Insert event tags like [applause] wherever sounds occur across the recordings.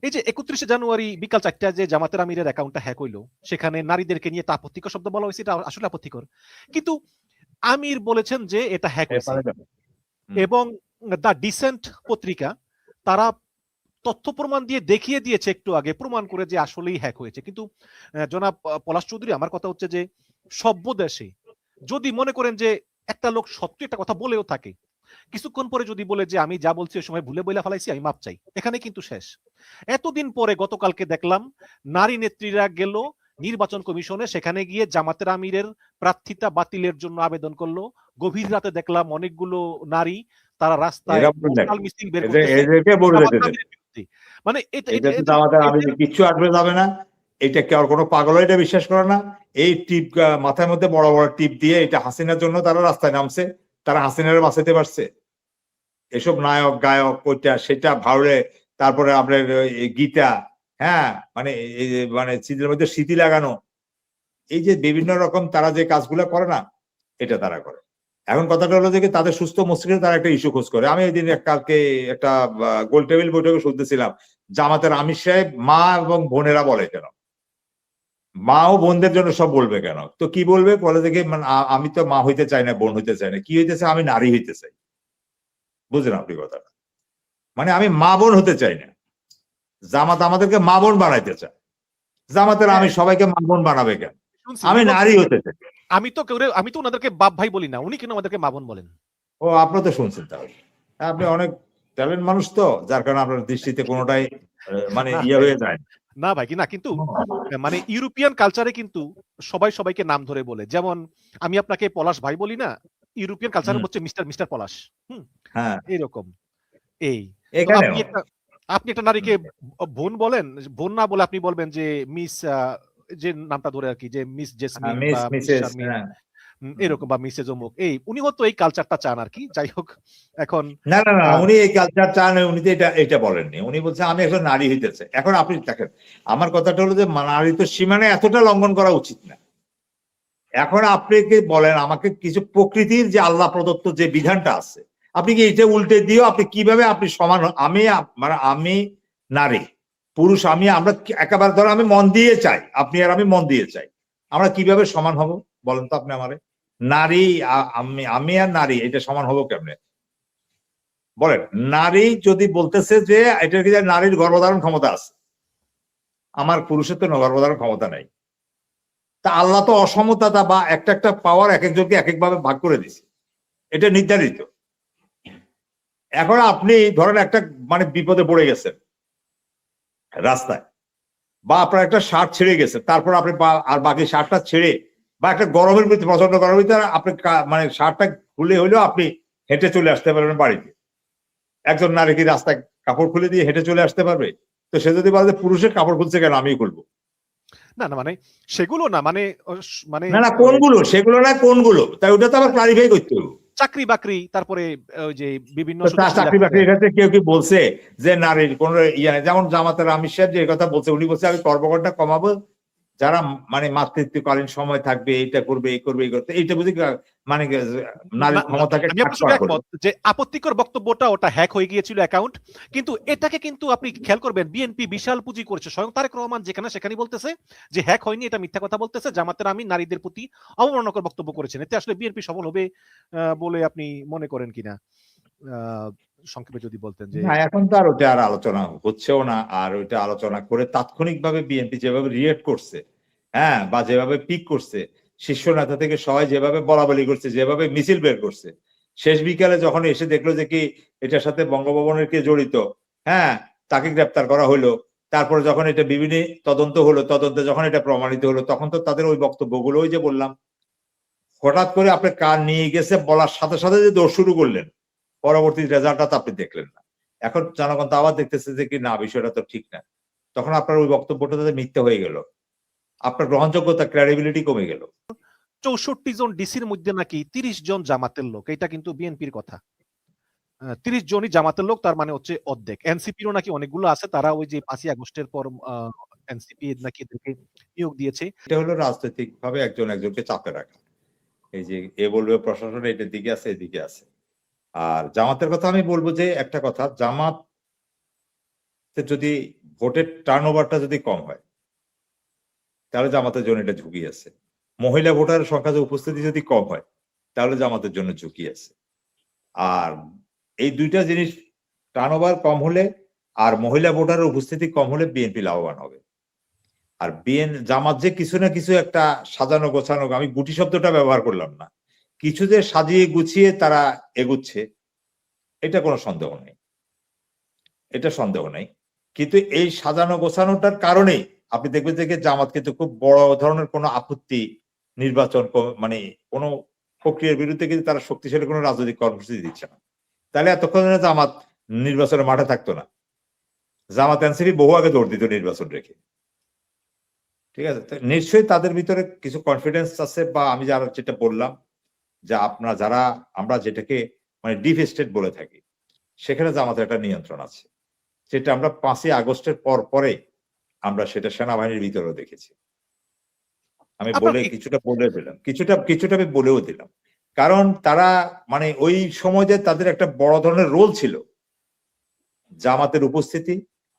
এই যে একত্রিশে জানুয়ারি বিকাল চারটায় যে জামাতের আমিরের অ্যাকাউন্টটা হ্যাক হইল সেখানে নারীদেরকে নিয়ে তা আপত্তিকর শব্দ বলা হয়েছে এটা আসলে আপত্তিকর। কিন্তু আমির বলেছেন যে এটা হ্যাক হয়েছে। এবং দ্য ডিসেন্ট পত্রিকা তারা তথ্য প্রমাণ দিয়ে দেখিয়ে দিয়েছে একটু আগে প্রমাণ করে যে আসলেই হ্যাক হয়েছে। কিন্তু জনাব পলাশ চৌধুরী আমার কথা হচ্ছে যে সভ্য দেশে যদি মনে করেন যে একটা লোক সত্যি একটা কথা বলেও থাকে কিছুক্ষণ পরে যদি বলে যে আমি যা বলছি ওই সময় ভুলে বইলা ফেলাইছি আমি মাপ চাই। এখানে কিন্তু শেষ। এতদিন পরে গতকালকে দেখলাম নারী নেত্রীরা গেল নির্বাচন কমিশনে সেখানে গিয়ে জামাতের আমিরের প্রার্থিতা বাতিলের জন্য আবেদন করল। গভীর রাতে দেখলাম অনেকগুলো নারী তারা রাস্তায় মিছিল বের। মানে কিচ্ছু আসবে যাবে না। এটা কি আর কোনো পাগল এটা বিশ্বাস করে না? এই টিপ মাথার মধ্যে বড় বড় টিপ দিয়ে এটা হাসিনার জন্য তারা রাস্তায় নামছে। তারা হাসিনার বাঁচাতে পারছে? এসব নায়ক, গায়ক ওইটা সেটা ভাউরে, তারপরে আপনার গীতা হ্যাঁ? মানে মানে চিত্রের মধ্যে স্মৃতি লাগানো। এই যে বিভিন্ন রকম তারা যে কাজগুলো করে না, এটা তারা করে। এখন কথাটা হলো যে তাদের সুস্থ মস্তিষ্কে তারা একটা ইস্যু খোঁজ করে। আমি এই দিন কালকে একটা গোল টেবিল বৈঠকে শুনতেছিলাম। জামাতের আমির সাহেব মা এবং বোনেরা বলে কেন মা ও বোনদের জন্য সব বলবে কেন? তো কি বলবে? বলে দেখে মানে আমি তো মা হইতে চাই না বোন হইতে চাই না। কি হইতেছে? আমি নারী হইতে চাই। বুঝলেন আপনি কথাটা? মানে আমি মা বোন হতে চাই না। জামাত আমাদেরকে মা বোন বানাইতে চায়। জামাতের আমি সবাইকে মা বোন বানাবে কেন? আমি নারী হতে চাই। আমি তো কেউ আমি তো ওনাদেরকে বাপ ভাই বলি না উনি কেন আমাদেরকে মাবন বলেন? ও আপনি তো শুনছেন তাহলে। আপনি অনেক ট্যালেন্ট মানুষ তো যার কারণে আপনার দৃষ্টিতে কোনোটাই মানে [laughs] ইয়ে হয়ে যায় না। ভাই না কিন্তু মানে ইউরোপিয়ান কালচারে কিন্তু সবাই সবাইকে নাম ধরে বলে। যেমন আমি আপনাকে পলাশ ভাই বলি না ইউরোপিয়ান কালচারে হচ্ছে মিস্টার মিস্টার পলাশ। হ্যাঁ। এরকম। এই। আপনি একটা আপনি একটা নারীকে বোন বলেন বোন না বলে আপনি বলবেন যে মিস যে নামটা ধরে আর কি যে মিস জেসমিন এরকম বা মিসেজ অমুক। এই উনি হয়তো এই কালচারটা চান আর কি। যাই হোক এখন না না না উনি এই কালচার চান উনি তো এটা এটা বলেননি। উনি বলছেন আমি একজন নারী হইতেছে। এখন আপনি দেখেন আমার কথাটা হলো যে নারী তো সীমানা এতটা লঙ্ঘন করা উচিত না। এখন আপনি কি বলেন আমাকে কিছু প্রকৃতির যে আল্লাহ প্রদত্ত যে বিধানটা আছে আপনি কি এটা উল্টে দিও আপনি কীভাবে আপনি সমান আমি মানে আমি নারী পুরুষ আমি আমরা একেবারে ধরো আমি মন দিয়ে চাই আপনি আর আমি মন দিয়ে চাই। আমরা কীভাবে সমান হব? বলেন তো আপনি আমারে। নারী আমি আমি আর নারী, এটা সমান হব কেমনে? বলেন, নারী যদি বলতেছে যে এটা কি নারীর গর্ভধারণ ক্ষমতা আছে? আমার পুরুষের তো গর্ভধারণ ক্ষমতা নাই। তা আল্লাহ তো অসমতা বা একটা একটা পাওয়ার এক একজনকে এক একভাবে ভাগ করে দিছে। এটা নির্ধারিত। এখন আপনি ধরেন একটা মানে বিপদে পড়ে গেছেন রাস্তায় বা আপনার একটা শার্ট ছেড়ে গেছে, তারপর আপনি আর বাকি শার্টটা ছেড়ে বা একটা গরমের ভিতরে প্রচণ্ড গরমের ভিতরে আপনি মানে শার্টটা খুলে হলেও আপনি হেঁটে চলে আসতে পারবেন বাড়িতে। একজন নারী কি রাস্তায় কাপড় খুলে দিয়ে হেঁটে চলে আসতে পারবে? তো সে যদি বলে পুরুষের কাপড় খুলছে কেন আমি খুলবো। না না মানে সেগুলো না মানে মানে না না কোনগুলো? সেগুলো না কোনগুলো? তাই ওটা তো আবার ক্লারিফাই করতে হবে। চাকরি বাকরি তারপরে ওই যে বিভিন্ন চাকরি বাকরির ক্ষেত্রে কেউ কি বলছে যে নারীর কোন ইয়ে যেমন জামাতের আমির সাহেব যে কথা বলছে উনি বলছে আমি কর্মঘণ্টা কমাবো যারা মানে মাতৃত্বকালীন সময় থাকবে এটা করবে এই করবে এই করতে এইটা বুঝি মানে নারীর ক্ষমতাকে যে আপত্তিকর বক্তব্যটা ওটা হ্যাক হয়ে গিয়েছিল অ্যাকাউন্ট কিন্তু এটাকে কিন্তু আপনি খেয়াল করবেন বিএনপি বিশাল পুঁজি করেছে স্বয়ং তারেক রহমান যেখানে সেখানে বলতেছে যে হ্যাক হয়নি এটা মিথ্যা কথা বলতেছে জামাতের আমি নারীদের প্রতি অবমাননাকর বক্তব্য করেছেন। এতে আসলে বিএনপি সফল হবে বলে আপনি মনে করেন কিনা? আহ, সংক্ষেপে যদি বলতেন যে এখন তো আর ওটা আর আলোচনা হচ্ছেও না আর ওইটা আলোচনা করে তাৎক্ষণিকভাবে বিএনপি যেভাবে রিয়েক্ট করছে হ্যাঁ বা যেভাবে পিক করছে শীর্ষ নেতা থেকে সবাই যেভাবে বলা বলি করছে, যেভাবে মিছিল বের করছে, শেষ বিকালে যখন এসে দেখল যে কি এটার সাথে বঙ্গভবনের কে জড়িত হ্যাঁ তাকে গ্রেপ্তার করা হলো, তারপরে যখন এটা বিভিন্ন তদন্ত হলো, তদন্তে যখন এটা প্রমাণিত হলো, তখন তো তাদের ওই বক্তব্যগুলো ওই যে বললাম। হঠাৎ করে আপনি কার নিয়ে গেছে বলার সাথে সাথে যে দোষ শুরু করলেন, পরবর্তী রেজাল্টটা তো আপনি দেখলেন না। এখন জনগণ তো আবার দেখতেছে যে কি না, বিষয়টা তো ঠিক না। তখন আপনার ওই বক্তব্যটা মিথ্যে হয়ে গেল। আপনার গ্রহণযোগ্যতা ক্রেডিবিলিটি কমে গেল। চৌষট্টি জন ডিসির মধ্যে নাকি তিরিশ জন জামাতের লোক এটা কিন্তু বিএনপির কথা। তিরিশ জনই জামাতের লোক তার মানে হচ্ছে অর্ধেক। এনসিপিরও নাকি অনেকগুলো আছে তারা ওই যে পাঁচই আগস্টের পর এনসিপি নাকি এদেরকে নিয়োগ দিয়েছে। এটা হলো রাজনৈতিক ভাবে একজন একজনকে চাপে রাখা। এই যে এ বলবে প্রশাসন এটার দিকে আছে এদিকে আছে। আর জামাতের কথা আমি বলব যে একটা কথা জামাত যদি ভোটের টার্ন ওভারটা যদি কম হয় তাহলে জামাতের জন্য এটা ঝুঁকি আছে। মহিলা ভোটারের সংখ্যা যে উপস্থিতি যদি কম হয়, তাহলে জামাতের জন্য ঝুঁকি আছে। আর এই দুইটা জিনিস টার্ন ওভার কম হলে আর মহিলা ভোটারের উপস্থিতি কম হলে বিএনপি লাভবান হবে। আর বিএন, জামাত যে কিছু না কিছু একটা সাজানো গোছানো, আমি গুটি শব্দটা ব্যবহার করলাম না। কিছু যে সাজিয়ে গুছিয়ে তারা এগুচ্ছে, এটা কোনো সন্দেহ নেই। এটা সন্দেহ নেই। কিন্তু এই সাজানো গোছানোটার কারণেই আপনি দেখবেন যে জামাত কিন্তু খুব বড় ধরনের কোনো আপত্তি নির্বাচন মানে কোনো প্রক্রিয়ার বিরুদ্ধে কিন্তু তারা শক্তিশালী কোনো রাজনৈতিক কর্মসূচি দিচ্ছে না। তাহলে এতক্ষণ জামাত নির্বাচনের মাঠে থাকতো না। জামাত এনসিপি বহু আগে দৌড় দিত নির্বাচন রেখে। ঠিক আছে? নিশ্চয়ই তাদের ভিতরে কিছু কনফিডেন্স আছে বা আমি যারা যেটা বললাম যে আপনারা যারা, আমরা যেটাকে মানে ডিপ স্টেট বলে থাকি, সেখানে জামাতের একটা নিয়ন্ত্রণ আছে। যেটা আমরা পাঁচই আগস্টের পর পরে আমরা সেটা সেনাবাহিনীর ভিতরেও দেখেছি। আমি বলে কিছুটা বলে দিলাম কিছুটা কিছুটা আমি বলেও দিলাম। কারণ তারা মানে ওই সময় তাদের একটা বড় ধরনের রোল ছিল। জামাতের উপস্থিতি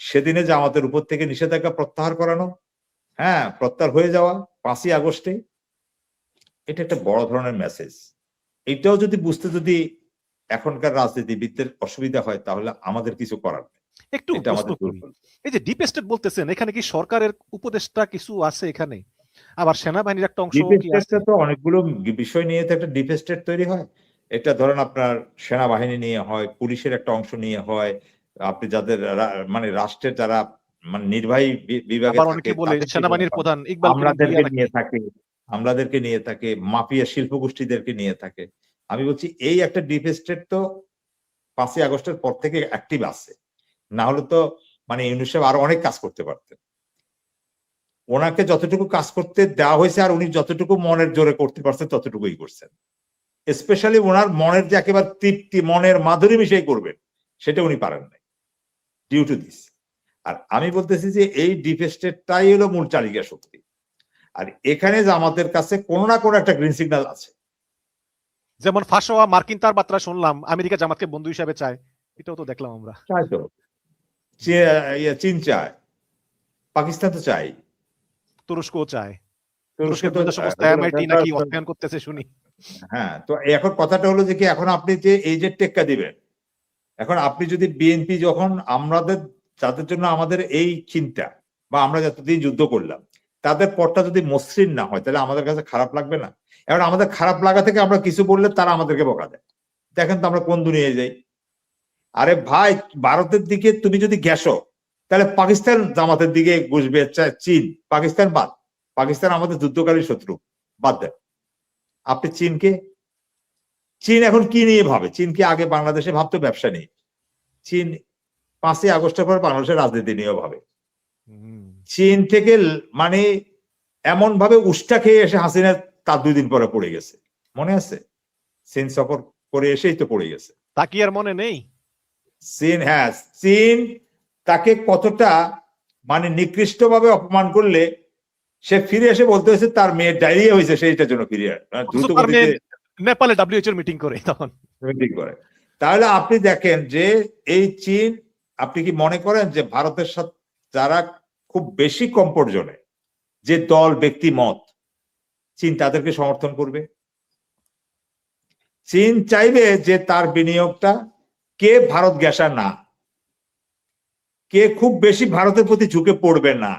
সেদিনে জামাতের উপর থেকে নিষেধাজ্ঞা প্রত্যাহার করানো হ্যাঁ প্রত্যাহার হয়ে যাওয়া পাঁচই আগস্টে। এটা একটা বড় ধরনের মেসেজ এটাও যদি বুঝতে যদি এখনকার রাজনীতিবিদদের অসুবিধা হয় তাহলে আমাদের কিছু করার নেই। একটু এটা প্রশ্ন করি এই যে ডিপ স্টেট বলতেছেন এখানে কি সরকারের উপদেষ্টা কিছু আছে এখানে? আবার সেনাবাহিনীর একটা অংশ তো অনেকগুলো বিষয় নিয়ে তো একটা ডিপ স্টেট তৈরি হয়। এটা ধরেন আপনার সেনাবাহিনী নিয়ে হয় পুলিশের একটা অংশ নিয়ে হয় আপনি যাদের মানে রাষ্ট্রের যারা মানে নির্বাহী বিভাগে অনেকে বলে সেনাবাহিনীর প্রধান ইকবাল নিয়ে থাকে আমলাদেরকে নিয়ে থাকে মাফিয়া শিল্প গোষ্ঠীদেরকে নিয়ে থাকে। আমি বলছি এই একটা ডিপ স্টেট তো পাঁচই আগস্টের পর থেকে অ্যাক্টিভ আছে। না হলে তো মানে ইউনুস সাহেব আরও অনেক কাজ করতে পারতেন। ওনাকে যতটুকু কাজ করতে দেওয়া হয়েছে আর উনি যতটুকু মনের জোরে করতে পারছেন ততটুকুই করছেন। স্পেশালি ওনার মনের যে একেবারে তৃপ্তি মনের মাধুরী মিশাই করবেন সেটা উনি পারেন নাই ডিউ টু দিস আর আমি বলতেছি যে এই ডিপ স্টেটটাই হলো মূল চালিকা শক্তি। আর এখানে যে আমাদের কাছে কোনো না কোনো একটা গ্রিন সিগন্যাল আছে। যেমন ফাঁস হওয়া মার্কিন তার বার্তা শুনলাম আমেরিকা জামাতকে বন্ধু হিসাবে চায় এটাও তো দেখলাম আমরা। চীন চায় পাকিস্তান তো চাই। চায়। তুরস্ক করতেছে শুনি। হ্যাঁ তো এখন কথাটা হলো যে কি এখন আপনি যে এই যে টেক্কা দিবেন এখন আপনি যদি বিএনপি যখন আমাদের যাদের জন্য আমাদের এই চিন্তা বা আমরা যতদিন যুদ্ধ করলাম তাদের পরটা যদি মসৃণ না হয় তাহলে আমাদের কাছে খারাপ লাগবে না। এখন আমাদের খারাপ লাগা থেকে আমরা কিছু বললে তারা আমাদেরকে বকা দেয়। দেখেন তো আমরা কোন দুনিয়ায় যাই। ভাই ভারতের দিকে তুমি যদি গেছো তাহলে পাকিস্তান জামাতের দিকে ঘুষবে চীন। পাকিস্তান বাদ। পাকিস্তান আমাদের যুদ্ধকালীন শত্রু। বাদ দেন। আপনি চীনকে? চীন এখন কি নিয়ে ভাবে? চীন কি আগে বাংলাদেশে ভাবতো ব্যবসা নিয়ে চীন পাঁচই আগস্টের পর বাংলাদেশের রাজনীতি নিয়েও ভাবে। চীন থেকে মানে এমন ভাবে উষ্টা খেয়ে এসে হাসিনা তার দুই দিন পরে পড়ে গেছে। মনে আছে? চীন সফর করে এসেই তো পড়ে গেছে। তা কি আর মনে নেই? চীন হ্যাঁ চীন তাকে কতটা মানে নিকৃষ্ট ভাবে অপমান করলে সে ফিরে এসে বলতে হয়েছে তার মেয়ের ডায়রিয়া হয়েছে সেইটার জন্য ফিরে মানে দ্রুত নেপালে ডাব্লিউএইচ এর মিটিং করে তখন। মিটিং করে। তাহলে আপনি দেখেন যে এই চীন আপনি কি মনে করেন যে ভারতের সাথে যারা খুব বেশি কম্পোর্ট জোনে যে দল ব্যক্তি মত চীন তাদেরকে সমর্থন করবে? চীন চাইবে যে তার বিনিয়োগটা কে ভারত গ্যাসা না? কে খুব বেশি ভারতের প্রতি ঝুঁকে পড়বে না?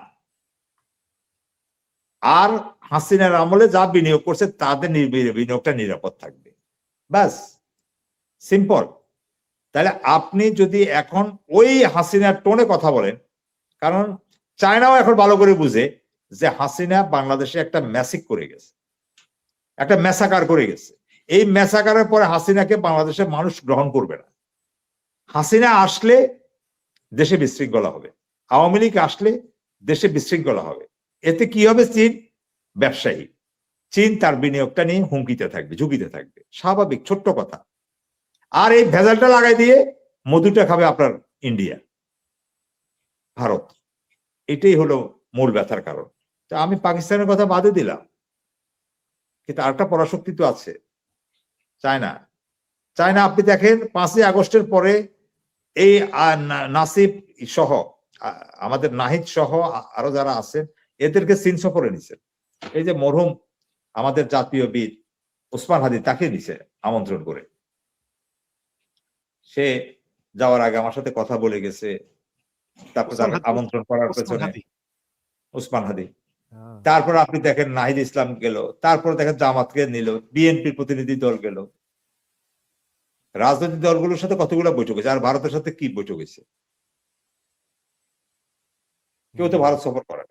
আর হাসিনার আমলে যা বিনিয়োগ করছে, তাদের বিনিয়োগটা নিরাপদ থাকবে। ব্যাস। সিম্পল। তাহলে আপনি যদি এখন ওই হাসিনার টোনে কথা বলেন, কারণ চায়নাও এখন ভালো করে বুঝে যে হাসিনা বাংলাদেশে একটা ম্যাসিক করে গেছে। একটা ম্যাসাকার করে গেছে। এই ম্যাসাকারের পরে হাসিনাকে বাংলাদেশের মানুষ গ্রহণ করবে না। হাসিনা আসলে দেশে বিশৃঙ্খলা হবে। আওয়ামী লীগ আসলে দেশে বিশৃঙ্খলা হবে। এতে কি হবে? চীন ব্যবসায়ী। চীন তার বিনিয়োগটা নিয়ে হুমকিতে থাকবে, ঝুঁকিতে থাকবে। স্বাভাবিক, ছোট্ট কথা। আর এই ভেজালটা লাগাই দিয়ে মধুটা খাবে আপনার ইন্ডিয়া। ভারত। এটাই হলো মূল ব্যথার কারণ। তা আমি পাকিস্তানের কথা বাদে দিলাম। কিন্তু আরেকটা পরাশক্তি তো আছে। চায়না। চায়না, আপনি দেখেন পাঁচই আগস্টের পরে এই নাসিব সহ আমাদের নাহিদ সহ আরও যারা আছেন এদেরকে চীন সফরে নিছে। এই যে মরহুম আমাদের জাতীয় বীর ওসমান হাদি তাকে নিছে আমন্ত্রণ করে। সে যাওয়ার আগে আমার সাথে কথা বলে গেছে তারপর তার আমন্ত্রণ করার পেছনে হাদি। ওসমান হাদি। তারপর আপনি দেখেন নাহিদ ইসলাম গেল তারপর দেখেন জামাতকে নিল বিএনপির প্রতিনিধি দল গেল। রাজনৈতিক দলগুলোর সাথে কতগুলো বৈঠক হয়েছে? আর ভারতের সাথে কি বৈঠক হয়েছে? কেউ তো ভারত সফর করে